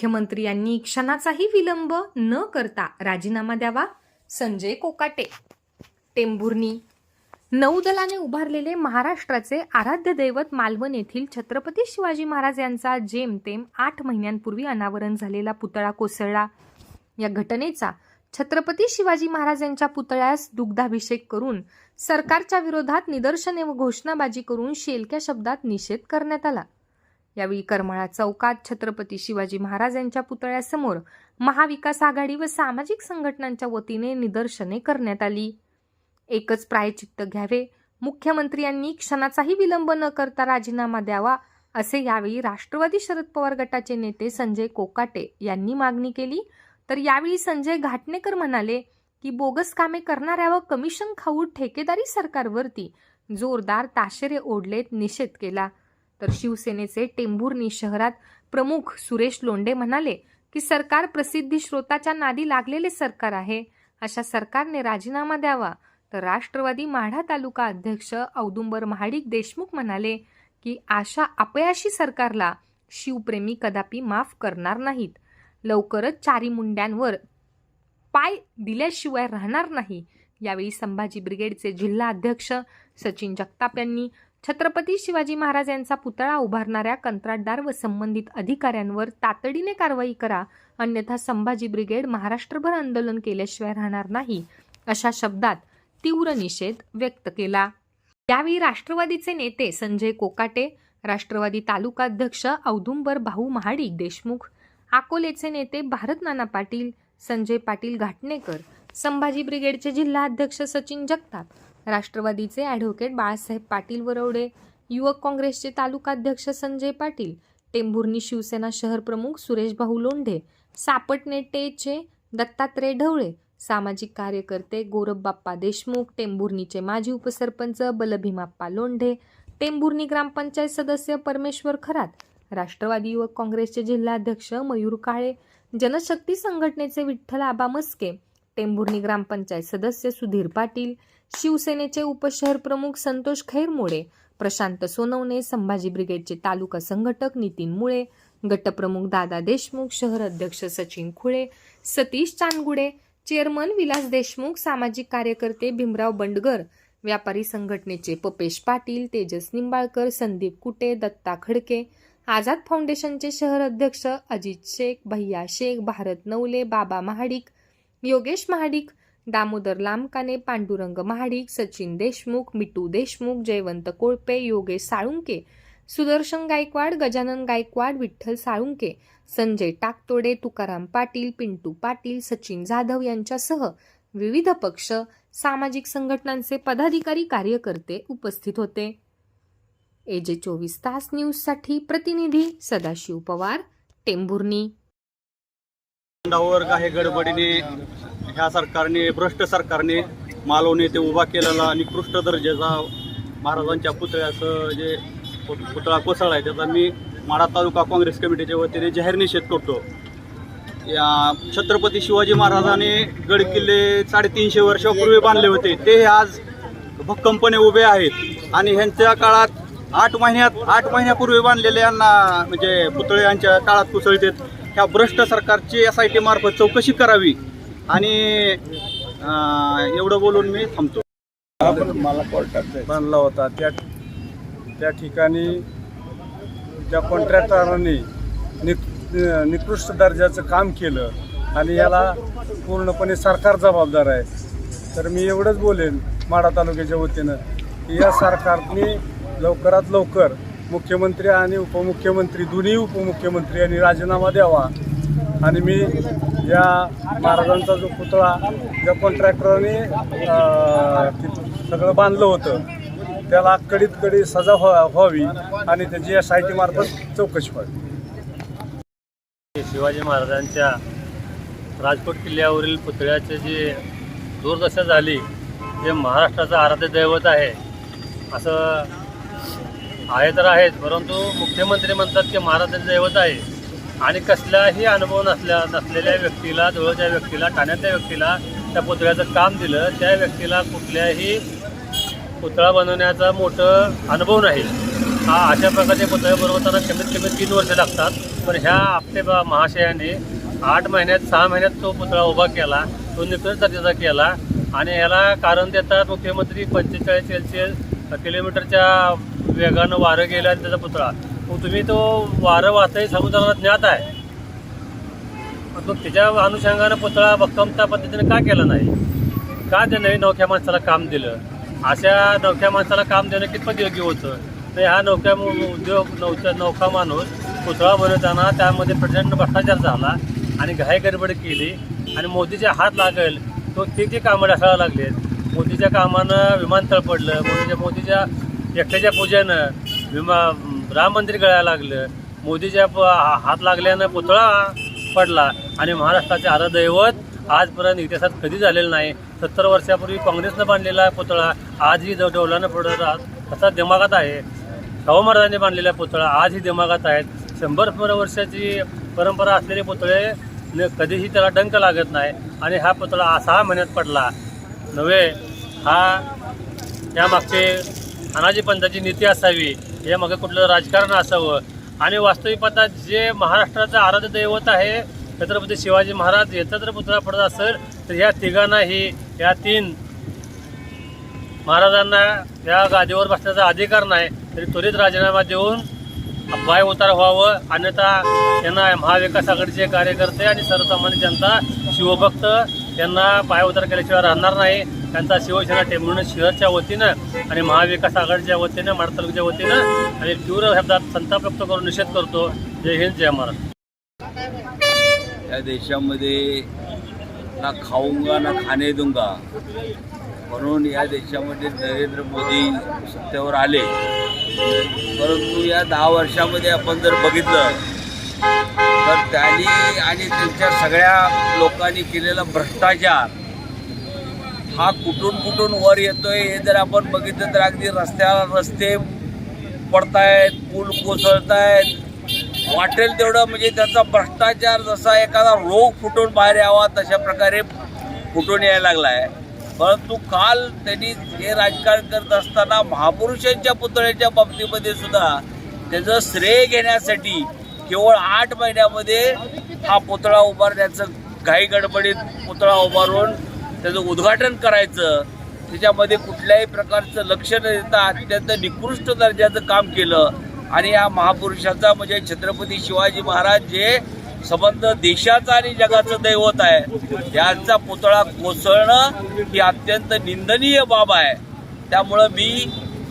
मुख्यमंत्री यांनी क्षणाचाही विलंब न करता राजीनामा द्यावा. संजय कोकाटे टेंभुर्णी नौदलाने उभारलेले महाराष्ट्राचे आराध्य दैवत मालवण येथील छत्रपती शिवाजी महाराज यांचा जेमतेम आठ महिन्यांपूर्वी अनावरण झालेला पुतळा कोसळला. या घटनेचा छत्रपती शिवाजी महाराज यांच्या पुतळ्यास दुग्धाभिषेक करून सरकारच्या विरोधात निदर्शने व घोषणाबाजी करून शेलक्या शब्दात निषेध करण्यात आला. यावेळी करमाळा चौकात छत्रपती शिवाजी महाराज यांच्या पुतळ्यासमोर महाविकास आघाडी व सामाजिक संघटनांच्या वतीने निदर्शने करण्यात आली. एकच प्रायचित्त घ्यावे. मुख्यमंत्री यांनी क्षणाचाही विलंब न करता राजीनामा द्यावा असे यावेळी राष्ट्रवादी शरद पवार गटाचे नेते संजय कोकाटे यांनी मागणी केली. तर यावेळी संजय घाटणेकर म्हणाले की बोगस कामे करणाऱ्या व कमिशन खाऊ ठेकेदारी सरकारवरती जोरदार ताशेरे ओढलेत निषेध केला. तर शिवसेनेचे टेंभुर्णी शहरात प्रमुख सुरेश लोंडे म्हणाले की सरकार प्रसिद्धी श्रोताच्या नादी लागलेले सरकार आहे. अशा सरकारने राजीनामा द्यावा. तर राष्ट्रवादी माढा तालुका अध्यक्ष औदुंबर महाडिक देशमुख म्हणाले की आशा अपयाशी सरकारला शिवप्रेमी कदापि माफ करणार नाहीत. लवकरच चारी मुंड्यांवर पाय दिल्याशिवाय राहणार नाही. यावेळी संभाजी ब्रिगेडचे जिल्हा अध्यक्ष सचिन जगताप यांनी छत्रपती शिवाजी महाराज यांचा पुतळा उभारणाऱ्या कंत्राटदार व संबंधित अधिकाऱ्यांवर तातडीने कारवाई करा अन्यथा संभाजी ब्रिगेड महाराष्ट्रभर आंदोलन केल्याशिवाय राहणार नाही अशा शब्दात तीव्र निषेध व्यक्त केला. यावेळी राष्ट्रवादीचे नेते संजय कोकाटे राष्ट्रवादी तालुकाध्यक्ष औदुंबर भाऊ महाडिक देशमुख अकोलेचे नेते भारत नाना पाटील संजय पाटील घाटणेकर संभाजी ब्रिगेडचे जिल्हा अध्यक्ष सचिन जगताप राष्ट्रवादीचे ॲडव्होकेट बाळासाहेब पाटील वरवडे युवक काँग्रेसचे तालुकाध्यक्ष संजय पाटील टेंभुर्णी शिवसेना शहर प्रमुख सुरेश भाऊ लोंढे सापटनेटेचे दत्तात्रय ढवळे सामाजिक कार्यकर्ते गोरबबाप्पा देशमुख टेंभुर्णीचे माजी उपसरपंच बलभीमाप्पा लोंढे टेंभुर्णी ग्रामपंचायत सदस्य परमेश्वर खरात राष्ट्रवादी युवक काँग्रेसचे जिल्हाध्यक्ष मयूर काळे जनशक्ती संघटनेचे विठ्ठल आबा मस्के टेंभुर्णी ग्रामपंचायत सदस्य सुधीर पाटील शिवसेनेचे उपशहर प्रमुख संतोष खैरमोडे प्रशांत सोनवणे संभाजी ब्रिगेडचे तालुका संघटक नितीन मुळे गटप्रमुख दादा देशमुख शहर अध्यक्ष सचिन खुळे सतीश चांदगुडे चेअरमन विलास देशमुख सामाजिक कार्यकर्ते भीमराव बंडगर व्यापारी संघटनेचे पपेश पाटील तेजस निंबाळकर संदीप कुटे दत्ता खडके आझाद फाउंडेशनचे शहर अध्यक्ष अजित शेख भैया शेख भारत नवले बाबा महाडिक योगेश महाडिक दामोदर लामकाने पांडुरंग महाडिक सचिन देशमुख मिटू देशमुख जयवंत कोळपे योगेश साळुंके सुदर्शन गायकवाड गजानन गायकवाड विठ्ठल साळुंके संजय टाकतोडे तुकाराम पाटील पिंटू पाटील सचिन जाधव यांच्यासह विविध पक्ष सामाजिक संघटनांचे पदाधिकारी कार्यकर्ते उपस्थित होते. एजे चोवीस तास न्यूजसाठी प्रतिनिधी सदाशिव पवार टेंभुर्णी. डावर काही गडबडीने ह्या सरकारने भ्रष्ट सरकारने मालवणे ते उभा केलेला निकृष्ट दर्जाचा महाराजांच्या पुतळ्याचं जे पुतळा कोसळला आहे त्याचा मी माढा तालुका काँग्रेस कमिटीच्या वतीने जाहीर निषेध करतो. या छत्रपती शिवाजी महाराजांनी गड किल्ले साडेतीनशे वर्षापूर्वी बांधले होते. ते आज भक्कमपणे उभे आहेत आणि ह्यांच्या काळात आठ महिन्यात आठ महिन्यापूर्वी बांधलेले यांना म्हणजे पुतळे यांच्या काळात कुसळतात. ह्या भ्रष्ट सरकारची एस आय टी मार्फत चौकशी करावी आणि एवढं बोलून मी थांबतो. मला कोर्टात बांधला होता. त्या त्या ठिकाणी त्या कॉन्ट्रॅक्टरांनी निक निकृष्ट दर्जाचं काम केलं आणि याला पूर्णपणे सरकार जबाबदार आहे. तर मी एवढंच बोलेन माढा तालुक्याच्या वतीनं की या सरकारने लवकरात लवकर मुख्यमंत्री आणि उपमुख्यमंत्री दोन्ही उपमुख्यमंत्री यांनी राजीनामा द्यावा. आणि मी या महाराजांचा जो पुतळा ज्या कॉन्ट्रॅक्टरने तिथं सगळं बांधलं होतं त्याला कडीत कडी सजा व्हा व्हावी आणि त्याची एस आय टी मार्फत चौकशी व्हावी. शिवाजी महाराजांच्या राजकोट किल्ल्यावरील पुतळ्याचे जे दुर्दशा झाली जे महाराष्ट्राचं आराध्य दैवत आहे असं आहे तर आहेच परंतु मुख्यमंत्री म्हणतात की महाराजांचं दैवत आहे. आणि कसलाही अनुभव नसल्या नसलेल्या व्यक्तीला जवळच्या व्यक्तीला ठाण्यातल्या व्यक्तीला त्या पुतळ्याचं काम दिलं त्या व्यक्तीला कुठल्याही पुतळा बनवण्याचा मोठं अनुभव नाही. हा अशा प्रकारचे पुतळे बनवताना कमीत कमी तीन वर्ष लागतात. पण ह्या आपले बा- महाशयाने आठ महिन्यात सहा महिन्यात तो पुतळा उभा केला तो निकृष्ट दर्जाचा केला. आणि ह्याला कारण देतात मुख्यमंत्री पंचेचाळीस एलशे किलोमीटरच्या वेगानं वारं गेलं आणि त्याचा पुतळा. मग तुम्ही तो वारं वाचही समुद्राला ज्ञात आहे. मग त्याच्या अनुषंगानं पुतळा भक्कमता पद्धतीने का केला नाही? का ते नवीन नवख्या माणसाला काम दिलं? अशा नवख्या माणसाला काम देणं कितपत योग्य होतं? तर ह्या नौक्या उद्योग नौका नौका माणूस पुतळा बनवताना त्यामध्ये प्रचंड भ्रष्टाचार झाला आणि घाई गडबड केली आणि मोदीचे हात लागेल. तो ते जे कामं ढासाळा लागलेत? मोदीच्या कामानं विमानतळ पडलं मोदीच्या मोदीच्या एकट्याच्या पूजेनं विमा राम मंदिर गळायला लागलं. मोदीच्या प- हात लागल्यानं पुतळा पडला. आणि महाराष्ट्राचे आरादैवत आजपर्यंत इतिहासात कधी झालेलं नाही. सत्तर वर्षापूर्वी काँग्रेसनं बांधलेला पुतळा आजही ड- डौलानं पडत तसा दिमागात आहे. शाहू महाराजांनी बांधलेला पुतळा आजही दिमागात आहेत. शंभर वर्षाची परंपरा असलेले पुतळे न कधीही त्याला डंक लागत नाही. आणि हा पुतळा सहा महिन्यात पडला. नव्हे हा त्यामागचे अनाजी पंथाची नीती असावी यामागे कुठलं राजकारण असावं? आणि वास्तविक पाहता जे महाराष्ट्राचं आराध्य दैवत आहे छत्रपती शिवाजी महाराज याचा जर पुतळा पडत असेल तर ह्या तिघांनाही या तीन महाराजांना या गादीवर बसण्याचा अधिकार नाही तरी त्वरित राजीनामा देऊन पाय उतार व्हावं. अन्यथा त्यांना महाविकास आघाडीचे कार्यकर्ते आणि सर्वसामान्य जनता शिवभक्त त्यांना पायउतार केल्याशिवाय राहणार नाही. त्यांचा शिवसेना म्हणून शहरच्या वतीनं आणि महाविकास आघाडीच्या वतीनं माड तालुक्याच्या वतीनं आणि तीव्र शब्दात संताप व्यक्त करून निषेध करतो. जय हिंद जय महाराष्ट्र. या देशामध्ये ना खाऊंगा ना खाणे दूंगा. म्हणून या देशामध्ये नरेंद्र मोदी सत्तेवर आले. परंतु या दहा वर्षामध्ये आपण जर बघितलं तर त्यांनी आणि त्यांच्या सगळ्या लोकांनी केलेला भ्रष्टाचार हा कुठून कुठून वर येतोय हे जर आपण बघितलं तर अगदी रस्त्याला रस्ते पडतायत पूल कोसळतायत. वाटेल तेवढं म्हणजे त्याचा भ्रष्टाचार जसा एखादा रोग फुटून बाहेर यावा तशा प्रकारे फुटून यायला लागला आहे परंतु काल त्यांनी हे राजकारण करत असताना महापुरुषांच्या पुतळ्याच्या बाबतीमध्ये सुद्धा त्याचं श्रेय घेण्यासाठी केवळ आठ महिन्यामध्ये हा पुतळा उभारण्याचं घाई गडबडीत पुतळा उभारून त्याचं उद्घाटन करायचं. त्याच्यामध्ये कुठल्याही प्रकारचं लक्ष न देता अत्यंत निकृष्ट दर्जाचं काम केलं. आणि या महापुरुषाचा म्हणजे छत्रपती शिवाजी महाराज जे संबंध देशाचा आणि जगाचं दैवत आहे यांचा पुतळा कोसळणं ही अत्यंत निंदनीय बाब आहे. त्यामुळं मी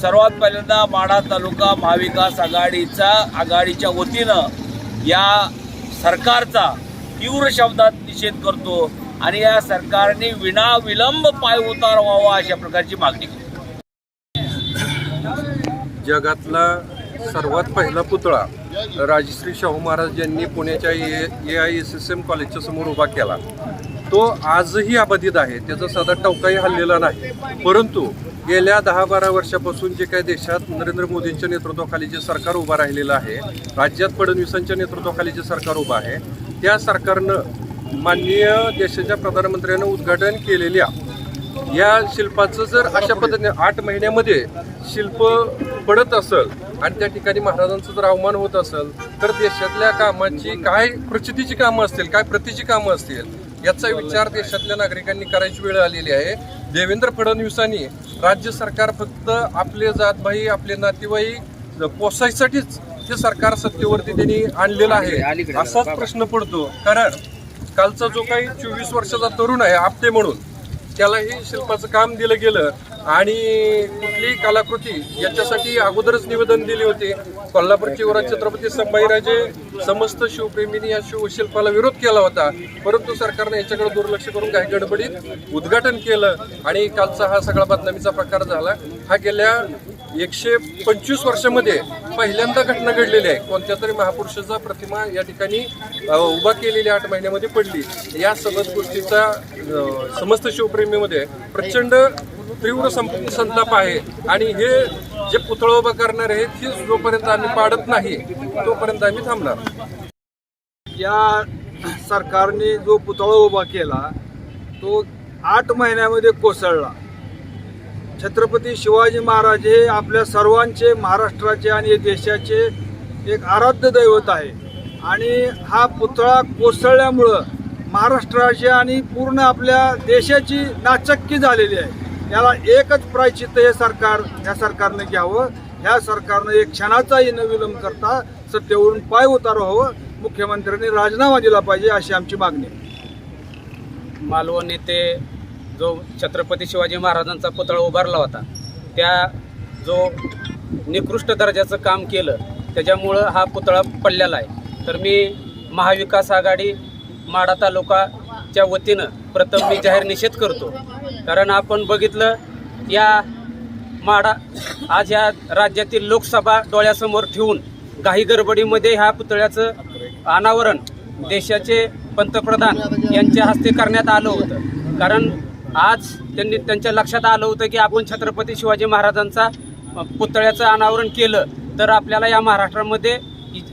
सर्वात पहिल्यांदा माढा तालुका महाविकास आघाडीचा आघाडीच्या वतीनं या सरकारचा तीव्र शब्दात निषेध करतो आणि या सरकारने विनाविलंब पाय उतार व्हावा अशा प्रकारची मागणी केली जगातला सर्वात पहिला पुतळा राजश्री शाहू महाराज यांनी पुण्याच्या A I S S M कॉलेजच्या समोर उभा केला. तो आजही अबाधित आहे. त्याचा साधा टवकाही हल्लेला नाही. परंतु गेल्या दहा बारा वर्षापासून जे काही देशात नरेंद्र मोदींच्या नेतृत्वाखाली जे सरकार उभं राहिलेलं आहे राज्यात फडणवीसांच्या नेतृत्वाखाली जे सरकार उभं आहे त्या सरकारनं माननीय देशाच्या प्रधानमंत्र्यांनं उद्घाटन केलेल्या या शिल्पाचं जर अशा पद्धतीने आठ महिन्यामध्ये शिल्प पडत असेल आणि त्या ठिकाणी महाराजांचा जर अवमान होत असेल तर देशातल्या कामाची काय प्रचितीची कामं असतील काय प्रतीची कामं असतील याचा विचार देशातल्या नागरिकांनी करायची वेळ आलेली आहे. देवेंद्र फडणवीसांनी राज्य सरकार फक्त आपले जातभाई आपले नातेवाईक पोसायसाठीच हे सरकार सत्तेवरती त्यांनी आणलेलं आहे. असाच प्रश्न पडतो. कारण कालचा जो काही चोवीस वर्षाचा तरुण आहे आपटे म्हणून त्यालाही शिल्पाचं काम दिलं गेलं. आणि कुठलीही कलाकृती याच्यासाठी अगोदरच निवेदन दिले होते. कोल्हापूरचे युवराज छत्रपती संभाजीराजे समस्त शिवप्रेमींनी या शिवशिल्पाला विरोध केला होता. परंतु सरकारने याच्याकडे दुर्लक्ष करून काही गडबडीत उद्घाटन केलं आणि कालचा हा सगळा बदनामीचा प्रकार झाला. हा गेल्या एकशे पंचवीस वर्षामध्ये पहिल्यांदा घटना घडलेली आहे. कोणत्या तरी महापुरुषाचा प्रतिमा या ठिकाणी उभा केलेली आठ महिन्यामध्ये पडली. या सगळ्याच गोष्टीचा समस्त शिवप्रेमीमध्ये प्रचंड तीव्र संप संताप आहे. आणि हे जे पुतळं उभं करणार आहे हे जोपर्यंत आम्ही पाडत नाही तोपर्यंत आम्ही थांबणार. या सरकारने जो पुतळा उभा केला तो आठ महिन्यामध्ये कोसळला. छत्रपती शिवाजी महाराज हे आपल्या सर्वांचे महाराष्ट्राचे आणि देशाचे एक आराध्य दैवत आहे. आणि हा पुतळा कोसळल्यामुळं महाराष्ट्राची आणि पूर्ण आपल्या देशाची नाचक्की झालेली आहे. याला एकच प्रायचित्त हे सरकार ह्या सरकारनं घ्यावं. ह्या सरकारनं एक क्षणाचाही न विलंब करता सत्तेवरून पाय उतारावं मुख्यमंत्र्यांनी राजीनामा दिला पाहिजे अशी आमची मागणी मालवण येथे जो छत्रपती शिवाजी महाराजांचा पुतळा उभारला होता त्या जो निकृष्ट दर्जाचं काम केलं त्याच्यामुळं हा पुतळा पडलेला आहे. तर मी महाविकास आघाडी माडा च्या वतीनं प्रथम मी जाहीर निषेध करतो. कारण आपण बघितलं या माडा आज या राज्यातील लोकसभा डोळ्यासमोर ठेवून काही गडबडीमध्ये ह्या पुतळ्याचं अनावरण देशाचे पंतप्रधान यांच्या हस्ते करण्यात आलं होतं. कारण आज त्यांनी त्यांच्या लक्षात आलं होतं की आपण छत्रपती शिवाजी महाराजांचा पुतळ्याचं अनावरण केलं तर आपल्याला या महाराष्ट्रामध्ये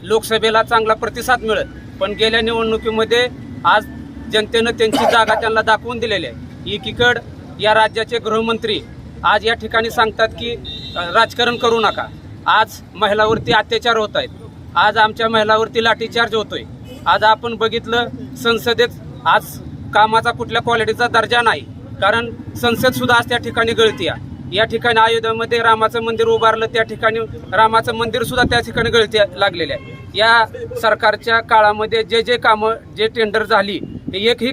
लोकसभेला चांगला प्रतिसाद मिळेल. पण गेल्या निवडणुकीमध्ये आज जनतेनं त्यांची जागा त्यांना दाखवून दिलेली आहे. एकीकड या राज्याचे गृहमंत्री आज या ठिकाणी सांगतात की राजकारण करू नका. आज महिलावरती अत्याचार होत आहेत. आज आमच्या महिलावरती लाठीचार्ज होतोय. आज आपण बघितलं संसदेत आज कामाचा कुठल्या क्वालिटीचा दर्जा नाही. कारण संसद सुद्धा आज त्या ठिकाणी गळती आहे. या ठिकाणी अयोध्यामध्ये रामाचं मंदिर उभारलं त्या ठिकाणी रामाचं मंदिर सुद्धा त्या ठिकाणी गळती लागलेले आहे. या सरकारच्या काळामध्ये जे जे कामं जे टेंडर झाली ते एकही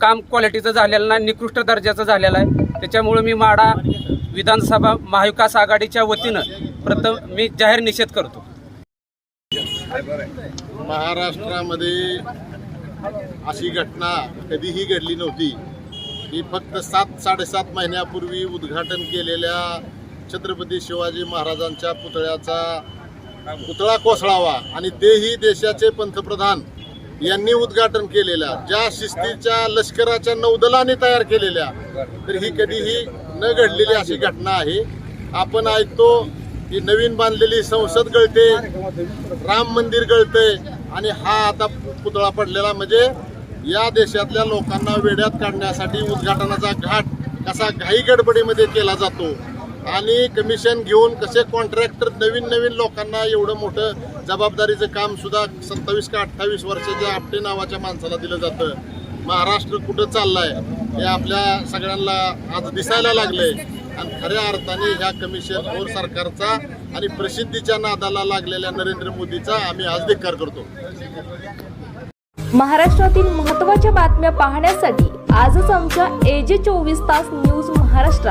काम क्वालिटीचं झालेलं नाही निकृष्ट दर्जाचं झालेलं आहे. त्याच्यामुळे मी माडा विधानसभा महाविकास आघाडीच्या वतीनं प्रथम मी जाहीर निषेध करतो. महाराष्ट्रामध्ये अशी घटना कधीही घडली नव्हती. ही फक्त सात साडेसात महिन्यापूर्वी उद्घाटन केलेल्या छत्रपती शिवाजी महाराजांच्या पुतळ्याचा पुतळा कोसळावा आणि तेही देशाचे पंतप्रधान यांनी उद्घाटन केलेल्या ज्या शिस्तीच्या लष्कराच्या नौदलाने तयार केलेल्या तर ही कधीही न घडलेली अशी घटना आहे. आपण ऐकतो की नवीन बांधलेली संसद गळते राम मंदिर गळते आणि हा आता पुतळा पडलेला म्हणजे या देशातल्या लोकांना वेड्यात काढण्यासाठी उद्घाटनाचा घाट कसा घाई गडबडीमध्ये केला जातो. आणि कमिशन घेऊन कसे कॉन्ट्रॅक्टर नवीन नवीन लोकांना एवढं मोठं जबाबदारीचं काम सुद्धा सत्तावीस का अठ्ठावीस वर्षाच्या आपटे नावाच्या माणसाला दिलं जातं. महाराष्ट्र कुठं चाललाय हे आपल्या सगळ्यांना आज दिसायला लागलंय. आणि खऱ्या अर्थाने ह्या कमिशन और सरकारचा आणि प्रसिद्धीच्या नादाला लागलेल्या नरेंद्र मोदीचा आम्ही आज धिक्कार करतो. महाराष्ट्रातील महत्त्वाच्या बातम्या पाहण्यासाठी आजच आमच्या एजे चोवीस तास न्यूज महाराष्ट्र